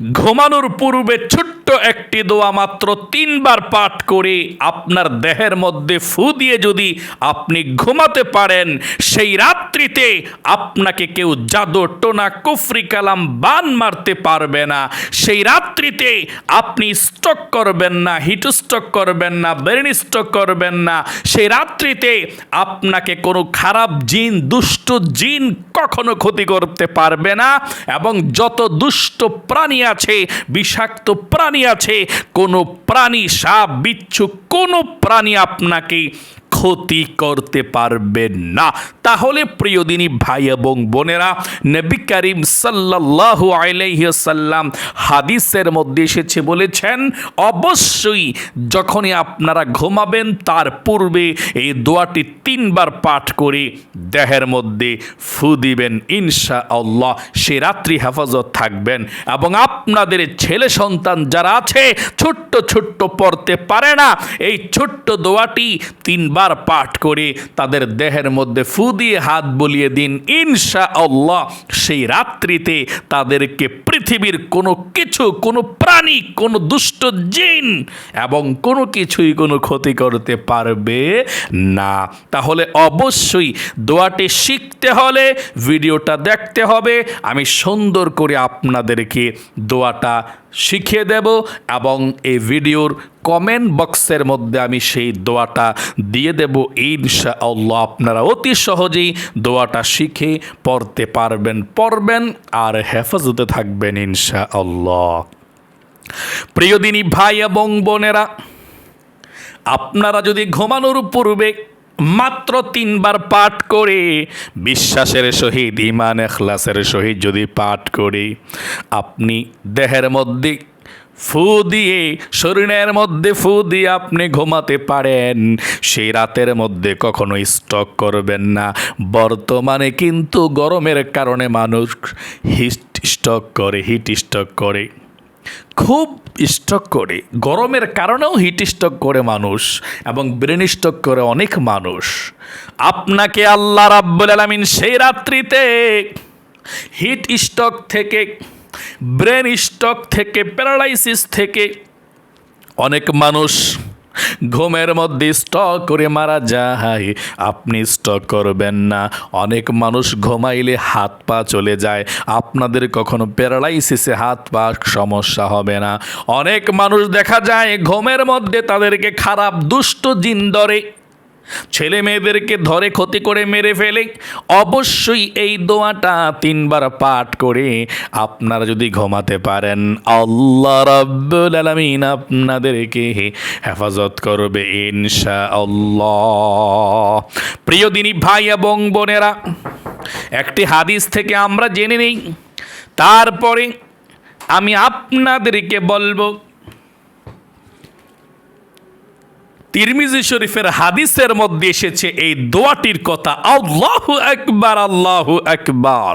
ঘুমানোর পূর্বে ছোট্ট একটি দোয়া মাত্র তিনবার পাঠ করে আপনার দেহের মধ্যে ফু দিয়ে যদি আপনি ঘুমাতে পারেন, সেই রাত্রিতে আপনাকে কেউ জাদু টোনা, কুফরি কালাম, বান মারতে পারবে না। সেই রাত্রিতে আপনি স্টক করবেন না হিট স্টক করবেন না, ব্রেন স্টক করবেন না। সেই রাত্রিতে আপনাকে কোনো খারাপ জিন, দুষ্ট জিন কখনো ক্ষতি করতে পারবে না এবং যত দুষ্ট প্রাণী আছে বিষাক্ত প্রাণী আছে কোনো প্রাণী সাপ বিচ্ছু কোনো প্রাণী আপনাকে ক্ষতি করতে পারবে না। তাহলে প্রিয় দিনী ভাই এবং বোনেরা, নবী করিম সাল্লাল্লাহু আলাইহি সাল্লাম হাদিসের মধ্যে এসেছে বলেছেন, অবশ্যই যখনই আপনারা ঘুমাবেন, তার পূর্বে এই দোয়াটি তিনবার পাঠ করে দেহের মধ্যে ফু দিবেন ইনশা আল্লাহ সে রাত্রি হেফাজত থাকবেন এবং আপনাদের ছেলে সন্তান যারা আছে, ছোট্ট ছোট্ট পড়তে পারে না, এই ছোট্ট দোয়াটি তিনবার পাঠ করে, তাদের দেহের মধ্যে ফু দিয়ে হাত বলিয়ে দিন। ইনশা আল্লাহ সেই রাত্রিতে তাদেরকে পৃথিবীর কোনো কিছু, কোনো প্রাণী, কোনো দুষ্ট জিন এবং কোনো কিছুই কোনো ক্ষতি করতে পারবে না। তাহলে অবশ্যই দোয়াটি শিখতে হলে, ভিডিওটা দেখতে হবে। আমি সুন্দর করে আপনাদেরকে দোয়াটা শিখিয়ে দেব এবং এই ভিডিওর কমেন্ট বক্সের মধ্যে আমি সেই দোয়াটা দিয়ে দেব। ইনশা আল্লাহ আপনারা অতি সহজেই দোয়াটা শিখে পড়তে পারবেন। পড়বেন আর হেফাজতে থাকবেন ইনশা আল্লাহ প্রিয় দিনী ভাই এবং বোনেরা, আপনারা যদি ঘুমানোর পূর্বে মাত্র তিনবার পাঠ করে বিশ্বাসের সহিত ইমান এখলাসের সহিত যদি পাঠ করে, আপনি দেহের মধ্যে ফু দিয়ে, শরীরের মধ্যে ফু দিয়ে আপনি ঘুমাতে পারেন। সেই রাতের মধ্যে কখনো স্টক করবেন না। বর্তমানে কিন্তু গরমের কারণে মানুষ হিট স্টক করে, হিট স্টক করে। খুব স্টক করে। গরমের কারণেও হিট স্টক করে মানুষ এবং ব্রেন স্টক করে অনেক মানুষ। আপনাকে আল্লাহ রাব্বুল আলামিন সেই রাত্রিতে হিট স্টক থেকে ব্রেন স্টক থেকে প্যারালাইসিস থেকে অনেক মানুষ ঘুমের মধ্যে স্টক করে মারা যায়। আপনি স্টক করবেন না। অনেক মানুষ ঘুমাইলে হাত পা চলে যায়। আপনাদের কখনো প্যারালাইসিসে হাত পা সমস্যা হবে না। অনেক মানুষ দেখা যায় ঘুমের মধ্যে তাদেরকে খারাপ দুষ্ট জিন ধরে। ছেলে মেয়েদেরকে ধরে ক্ষতি করে মেরে ফেলে, অবশ্যই এই দোয়াটা তিনবার পাঠ করে আপনারা যদি ঘুমাতে পারেন, আল্লাহ রাব্বুল আলামিন আপনাদেরকে হেফাজত করবে ইনশা আল্লাহ প্রিয় দিনী ভাই এবং বোনেরা, একটি হাদিস থেকে আমরা জেনে নেই, তারপরে আমি আপনাদেরকে বলব তিরমিজি শরীফের হাদিসের মধ্যে এসেছে এই দোয়াটির কথা, আল্লাহ একবার আল্লাহ একবার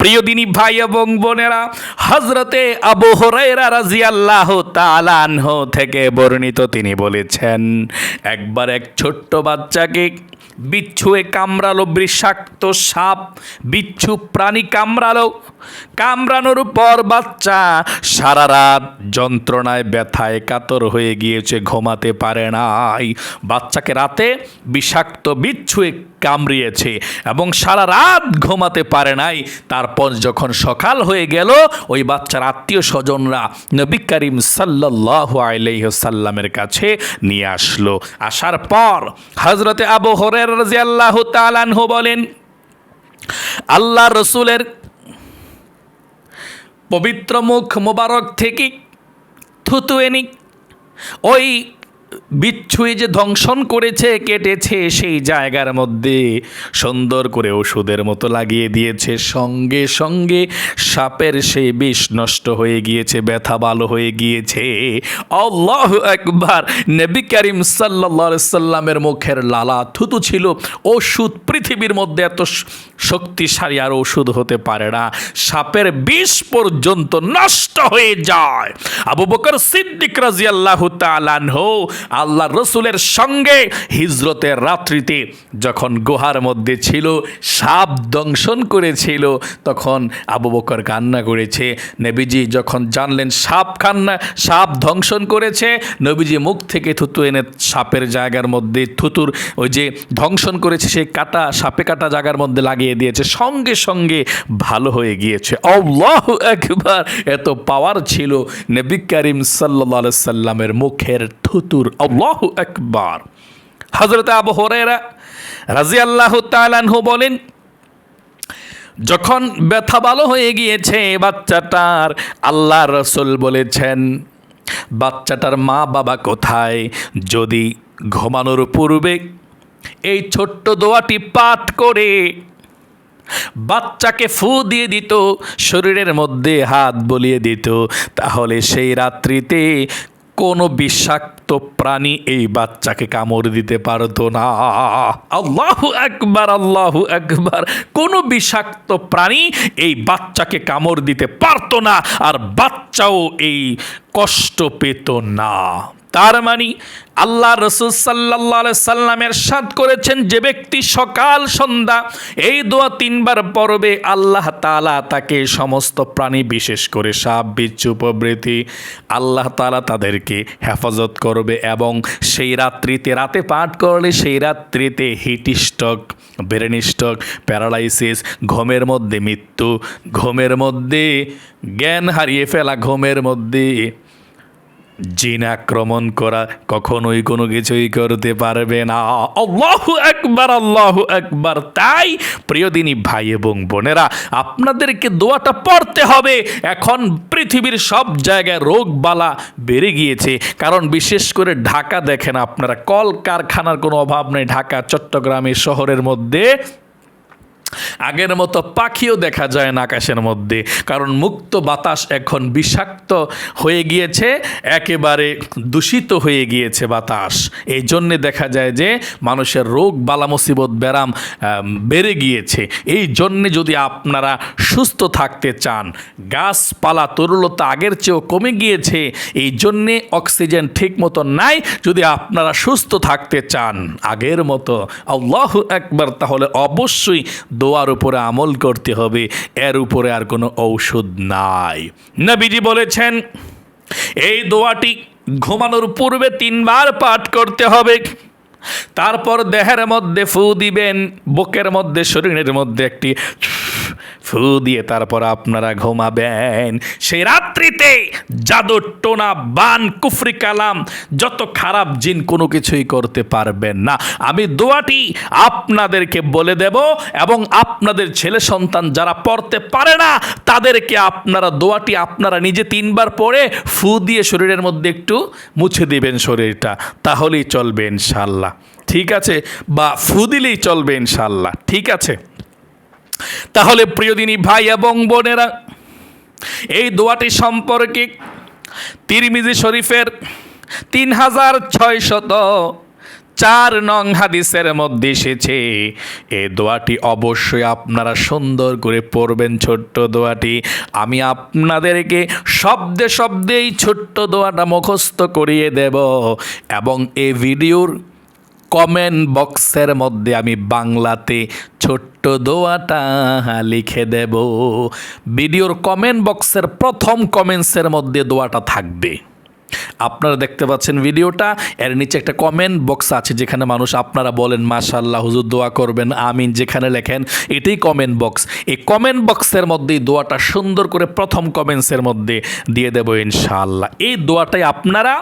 প্রিয় দিনী ভাই এবং বোনেরা হজরতে আবু হরাইরা রাজিয়াল্লাহু তাআলা আনহু থেকে বর্ণিত তিনি বলেছেন, একবার এক ছোট্ট বাচ্চাকে বিচ্ছুয়ে কামড়ালো বিষাক্ত সাপ, বিচ্ছু প্রাণী কামড়ালো। কামড়ানোর পর বাচ্চা সারা রাত যন্ত্রণায় ব্যথায় কাতর হয়ে গিয়েছে, ঘুমাতে পারে নাই বাচ্চাকে রাতে বিষাক্ত বিচ্ছুয়ে কামড়িয়েছে এবং সারা রাত ঘুমাতে পারে নাই। তারপর যখন সকাল হয়ে গেল, ওই বাচ্চার আত্মীয় স্বজনরা নবী করিম সাল্লাহ আলাইসাল্লামের কাছে নিয়ে আসলো। আসার পর হজরতে আবু হরের রাজিয়াল্লাহ তালানহু বলেন আল্লাহ রসুলের পবিত্র মুখ মোবারক থেকে থুতু এনি। ওই বিচ্ছুই যে ধ্বংসন করেছে, কেটেছে সেই জায়গার মধ্যে। সুন্দর করে ওষুধের মতো লাগিয়ে দিয়েছে। সঙ্গে সঙ্গে সাপের সেই বিষ নষ্ট হয়ে গিয়েছে, ব্যথা ভালো হয়ে গিয়েছে। আল্লাহ একবার নবী করিম সাল্লা সাল্লামের মুখের লালা থুতু ছিল। ওষুধ পৃথিবীর মধ্যে এত শক্তিশালী আর ওষুধ হতে পারে না। সাপের বিষ পর্যন্ত নষ্ট হয়ে যায়। আবু বকর সিদ্দিক রাজিয়াল্লাহু তাআলাহু আল্লাহ রসুলের সঙ্গে হিজরতের রাত্রিতে যখন গুহার মধ্যে ছিল, সাপ দংশন করেছিল, তখন আবু বকর কান্না করেছে। নবীজি যখন জানলেন সাপ কান্না, সাপ ধ্বংসন করেছে, নবীজি মুখ থেকে থুতু এনে সাপের জায়গার মধ্যে থুতুর ওই যে ধ্বংসন করেছে, সেই কাটা, সাপে কাটা জায়গার মধ্যে লাগিয়ে দিয়েছে। সঙ্গে সঙ্গে ভালো হয়ে গিয়েছে। আল্লাহ একবার এত পাওয়ার ছিল। নবী করিম সাল্লা সাল্লামের মুখের থুতুর আল্লাহ একবার হজরত আবু হরেরা রাজি আল্লাহ তালানহু বলেন, যখন ব্যথা ভালো হয়ে গিয়েছে, বাচ্চাটার আল্লাহ রসুল বলেছেন, বাচ্চাটার মা বাবা কোথায়? যদি ঘুমানোর পূর্বে এই ছোট্ট দোয়াটি পাঠ করে বাচ্চাকে ফু দিয়ে দিত, শরীরের মধ্যে হাত বলিয়ে দিত, তাহলে সেই রাত্রিতে কোনো বিষাক্ত প্রাণী এই বাচ্চাকে কামড় দিতে পারতো না। আল্লাহ একবার আল্লাহ একবার কোনো বিষাক্ত প্রাণী এই বাচ্চাকে কামড় দিতে পারতো না আর বাচ্চাও এই কষ্ট পেত না। তার মানে আল্লাহ রসুল সাল্লাহ সাল্লামের সাদ করেছেন যে ব্যক্তি সকাল, সন্ধ্যা এই দোয়া তিনবার পর্বে আল্লাহ তালা তাকে সমস্ত প্রাণী বিশেষ করে সাপ, বিচ্ছু প্রভৃতি আল্লাহ তালা তাদেরকে হেফাজত করবে এবং সেই রাত্রিতে, রাতে পাঠ করলে সেই রাত্রিতে heat stroke brain stroke paralysis, ঘুমের মধ্যে মৃত্যু, ঘুমের মধ্যে জ্ঞান হারিয়ে ফেলা, ঘুমের মধ্যে জিন আক্রমণ করা কখনোই কোনো কিছুই করতে পারবে না। আল্লাহ একবার আল্লাহ একবার তাই প্রিয়দিনী ভাই এবং বোনেরা, আপনাদেরকে দোয়াটা পড়তে হবে। এখন পৃথিবীর সব জায়গায় রোগ বালা বেড়ে গিয়েছে। কারণ বিশেষ করে ঢাকা দেখেন আপনারা কল কারখানার কোনো অভাব নেই। ঢাকা চট্টগ্রামের শহরের মধ্যে আগের মতো পাখিও দেখা যায় না আকাশের মধ্যে, কারণ মুক্ত বাতাস এখন বিষাক্ত হয়ে গিয়েছে, একেবারে দূষিত হয়ে গিয়েছে বাতাস। এই জন্যে দেখা যায় যে মানুষের রোগ বালা মুসিবত ব্যারাম বেড়ে গিয়েছে। এই জন্যে যদি আপনারা সুস্থ থাকতে চান, গাছপালা তরুলতা আগের চেয়েও কমে গিয়েছে, এই জন্যে অক্সিজেন ঠিক মতো নাই, যদি আপনারা সুস্থ থাকতে চান, আগের মতো আল্লাহ একবার তাহলে অবশ্যই দোয়ার উপরে আমল করতে হবে, এর উপরে আর কোনো ঔষধ নাই। নবীজি বলেছেন, এই দোয়াটি ঘুমানোর পূর্বে তিনবার পাঠ করতে হবে। তারপর দেহের মধ্যে ফু দিবেন, বুকের মধ্যে, শরীরের মধ্যে একটি ফু দিয়ে তারপর আপনারা ঘুমাবেন। সেই রাত্রিতে জাদুর টোনা, বান, কুফরি কালাম, যত খারাপ জিন কোনো কিছুই করতে পারবেন না। আমি দোয়াটি আপনাদেরকে বলে দেব এবং আপনাদের ছেলে সন্তান যারা পড়তে পারে না, তাদেরকে আপনারা দোয়াটি আপনারা নিজে তিনবার পড়ে ফু দিয়ে শরীরের মধ্যে একটু মুছে দিবেন শরীরটা। তাহলেই চলবে ইনশাল্লাহ ঠিক আছে? বা ফু দিলেই চলবে ইনশাল্লাহ ঠিক আছে? তাহলে প্রিয়দিনী ভাই এবং বোনেরা, এই দোয়াটি সম্পর্কে তিরমিজি শরীফের তিন হাজার ছয়শত চার নং হাদিসের মধ্যে এসেছে। এ দোয়াটি অবশ্যই আপনারা সুন্দর করে পড়বেন ছোট্ট দোয়াটি। আমি আপনাদেরকে শব্দে শব্দে এই ছোট্ট দোয়াটা মুখস্থ করিয়ে দেব এবং এ ভিডিওর কমেন্ট বক্সের মধ্যে আমি বাংলাতে ছোট্ট দোয়াটা লিখে দেব। ভিডিওর কমেন্ট বক্সের প্রথম কমেন্টসের মধ্যে দোয়াটা থাকবে। আপনারা দেখতে পাচ্ছেন ভিডিওটা, এর নিচে একটা কমেন্ট বক্স আছে যেখানে মানুষ আপনারা বলেন মাশাল্লাহ হুজুর দোয়া করবেন, আমিন, যেখানে লেখেন, এটাই কমেন্ট বক্স। এই কমেন্ট বক্সের মধ্যেই দোয়াটা সুন্দর করে প্রথম কমেন্টসের মধ্যে দিয়ে দেবো ইনশাআল্লাহ। এই দোয়াটাই আপনারা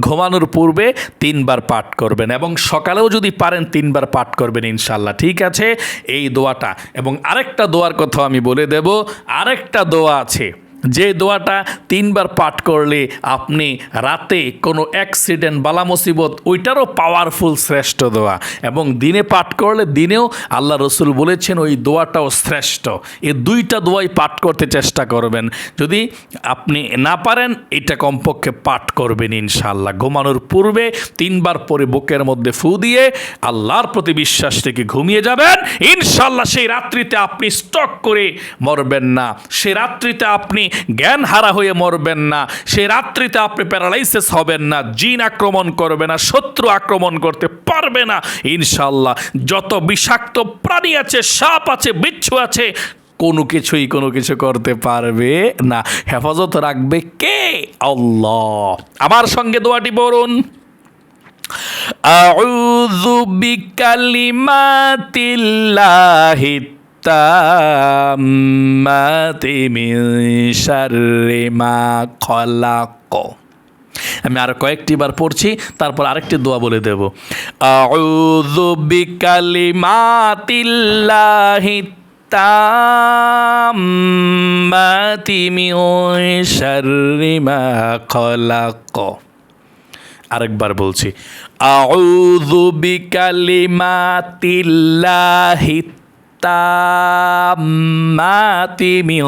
ঘুমানোর পূর্বে তিনবার পাঠ করবেন এবং সকালেও যদি পারেন তিনবার পাঠ করবেন ইনশাল্লাহ ঠিক আছে? এই দোয়াটা। এবং আরেকটা দোয়ার কথা আমি বলে দেব। আরেকটা দোয়া আছে। যে দোয়াটা তিনবার পাঠ করলে আপনি রাতে কোনো অ্যাক্সিডেন্ট বালা মুসিবত, ওইটারও পাওয়ারফুল শ্রেষ্ঠ দোয়া। এবং দিনে পাঠ করলে দিনেও আল্লাহ রসুল বলেছেন, ওই দোয়াটাও শ্রেষ্ঠ। এই দুইটা দোয়াই পাঠ করতে চেষ্টা করবেন। যদি আপনি না পারেন, এটা কমপক্ষে পাঠ করবেন ইনশাল্লাহ ঘুমানোর পূর্বে তিনবার পরে বুকের মধ্যে ফু দিয়ে আল্লাহর প্রতি বিশ্বাস থেকে ঘুমিয়ে যাবেন। ইনশাল্লাহ সেই রাত্রিতে আপনি স্টক করে মরবেন না। সে রাত্রিতে আপনি জ্ঞান হারা হয়ে মরবেন না সেই রাত্রিতে আপনি প্যারালাইসিস হবেন না জিন আক্রমণ করবে না শত্রু আক্রমণ করতে পারবে না ইনশাল্লাহ যত বিষাক্ত প্রাণী আছে সাপ আছে বিচ্ছু আছে কোনো কিছুই কোনো কিছু করতে পারবে না হেফাজত রাখবে কে আল্লাহ আমার সঙ্গে দোয়াটি বলুন أعوذ بكلمات الله মা খলাক আমি আর কয়েকটি বার পড়ছি, তারপর আরেকটি দোয়া বলে দেব। আউযু বিকালিমাতিল্লাহি তাম্মাতি মিন শাররি মা খলাক। আরেকবার বলছি তাম্মাতি মিন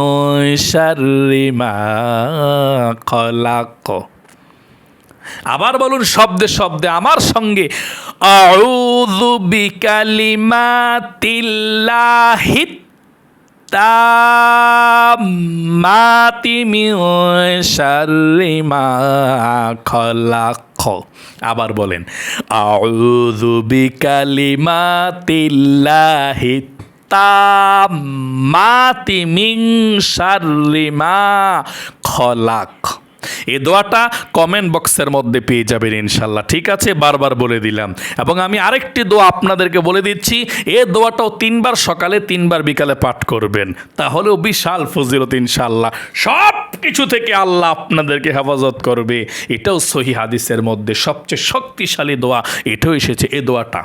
শাররি মা আবার বলুন, শব্দে শব্দে আমার সঙ্গে, আউযু বিকালিমাতিল্লাহি তাম্মাতি মিন শাররি মা আবার বলেন, আউযু বিকালিমাতিল্লাহি শাররি মা খলাক। এই দোয়াটা কমেন্ট বক্সের মধ্যে পেয়ে যাবেন ইনশাল্লাহ। ঠিক আছে, বারবার বলে দিলাম। এবং আমি আরেকটি দোয়া আপনাদেরকে বলে দিচ্ছি, এ দোয়াটাও তিনবার সকালে, তিনবার বিকালে পাঠ করবেন। তাহলেও বিশাল ফজিলত ইনশাল্লাহ। সব কিছু থেকে আল্লাহ আপনাদেরকে হেফাজত করবে। এটাও সহি হাদিসের মধ্যে সবচেয়ে শক্তিশালী দোয়া। এটাও এসেছে এ দোয়াটা।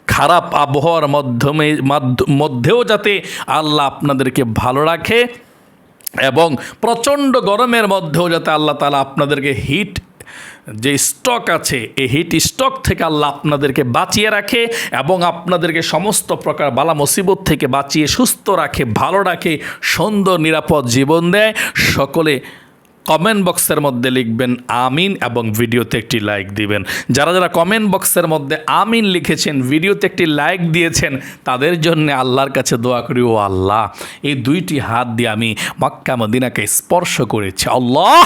খারাপ আবহাওয়ার মাধ্যমে, মাধ্য- মধ্যেও যাতে আল্লাহ আপনাদেরকে ভালো রাখে এবং প্রচণ্ড গরমের মধ্যেও যাতে আল্লাহ তালা আপনাদেরকে হিট, যে স্টক আছে, এই হিট স্টক থেকে আল্লাহ আপনাদেরকে বাঁচিয়ে রাখে এবং আপনাদেরকে সমস্ত প্রকার বালা মুসিবত থেকে বাঁচিয়ে সুস্থ রাখে, ভালো রাখে, সুন্দর, নিরাপদ জীবন দেয়। সকলে কমেন্ট বক্সের মধ্যে লিখবেন আমিন এবং ভিডিওতে একটি লাইক দিবেন। যারা যারা কমেন্ট বক্সের মধ্যে আমিন লিখেছেন, ভিডিওতে একটি লাইক দিয়েছেন, তাদের জন্য আল্লাহর কাছে দোয়া করি, ও আল্লাহ, এই দুইটি হাত দিয়ে আমি মক্কা মদিনাকে স্পর্শ করেছি। আল্লাহ,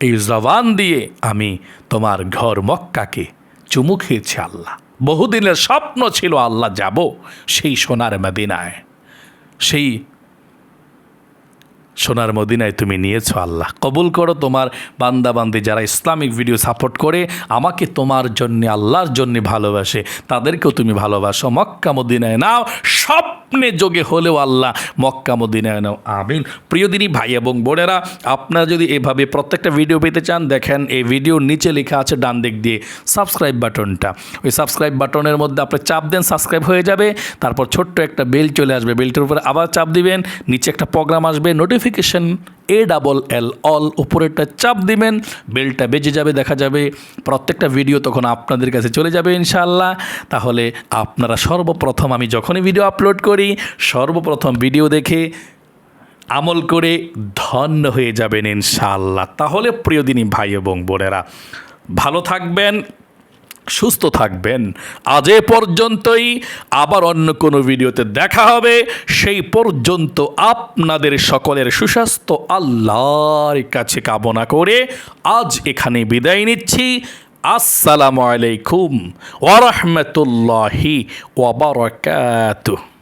এই জবান দিয়ে আমি তোমার ঘর মক্কাকে চুমু খেয়েছি আল্লাহ। বহুদিনের স্বপ্ন ছিল আল্লাহ যাব সেই সোনার মদিনায়। সেই সোনার মদিনায় তুমি নিয়েছো আল্লাহ। কবুল করো তোমার বান্দা বান্দি যারা ইসলামিক ভিডিও সাপোর্ট করে, আমাকে তোমার জন্য, আল্লাহর জন্য ভালোবাসে, তাদেরকেও তুমি ভালোবাসো। মক্কা মদিনায় নাও, স্বপ্নে যোগে হলেও আল্লাহ মক্কা মদিনায় নাও। আমিন। প্রিয় দিনী ভাই এবং বোনেরা, আপনারা যদি এভাবে প্রত্যেকটা ভিডিও পেতে চান, দেখেন এই ভিডিওর নিচে লেখা আছে ডান দিক দিয়ে সাবস্ক্রাইব বাটনটা। ওই সাবস্ক্রাইব বাটনের মধ্যে আপনি চাপ দেন সাবস্ক্রাইব হয়ে যাবে। তারপর ছোট্ট একটা বেল চলে আসবে। বেলটার উপরে আবার চাপ দিবেন। নিচে একটা প্রোগ্রাম আসবে। নোটিফিকেশন এ ডাবল এল অল উপরেরটা চাপ দিবেন বেলটা বেজে যাবে, দেখা যাবে, প্রত্যেকটা ভিডিও তখন আপনাদের কাছে চলে যাবে ইনশাআল্লাহ। তাহলে আপনারা সর্বপ্রথম আমি যখনই ভিডিও আপলোড করি, সর্বপ্রথম ভিডিও দেখে আমল করে ধন্য হয়ে যাবেন ইনশাআল্লাহ। তাহলে প্রিয়দিনী ভাই এবং বোনেরা, ভালো থাকবেন সুস্থ থাকবেন। আজ এ পর্যন্তই। আবার অন্য কোনো ভিডিওতে দেখা হবে। সেই পর্যন্ত আপনাদের সকলের সুস্বাস্থ্য, আল্লাহর কাছে কামনা করে আজ এখানে বিদায় নিচ্ছি। আসসালামু আলাইকুম ওরহমতুল্লাহি ওবরকাতুহ